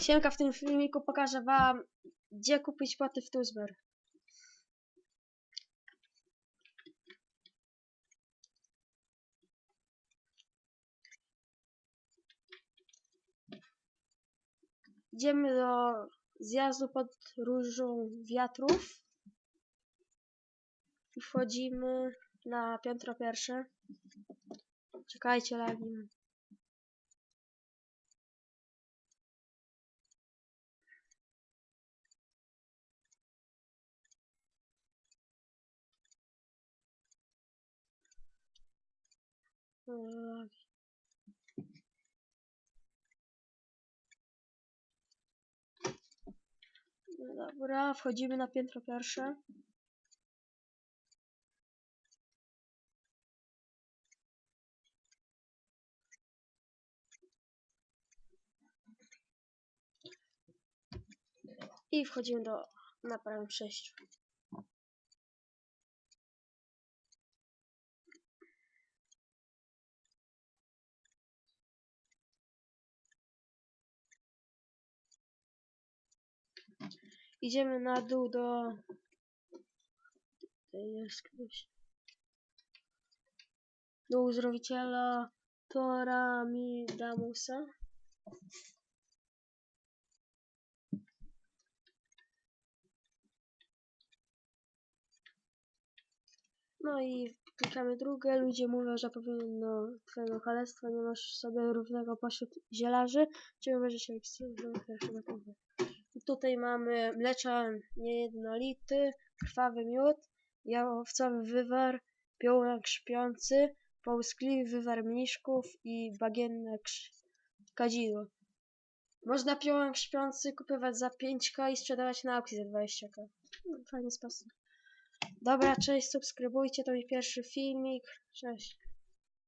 Siemka, w tym filmiku pokażę wam, gdzie kupić poty w Tuzber. Idziemy do zjazdu pod różą wiatrów i wchodzimy na piętro pierwsze. Czekajcie, lagi. Lagi. No dobra, wchodzimy na piętro pierwsze. I wchodzimy do na prawym przejściu. Idziemy na dół do... Tutaj jest ktoś. Do uzdrowiciela Tora Midamusa. No i klikamy drugie. Ludzie mówią, że powinno twojego kalectwa nie masz sobie równego pośród zielarzy, czyli może się ekstremalnie I Tutaj mamy mleczan niejednolity, krwawy miód, jałowcowy wywar, piołek szpiący, połyskliwy wywar mniszków i bagienne krz- kadzidło. Można piołek śpiący kupować za 5k i sprzedawać na aukcji za 20k. No, Fajny sposób. Dobra, cześć, subskrybujcie, to mój pierwszy filmik. Cześć.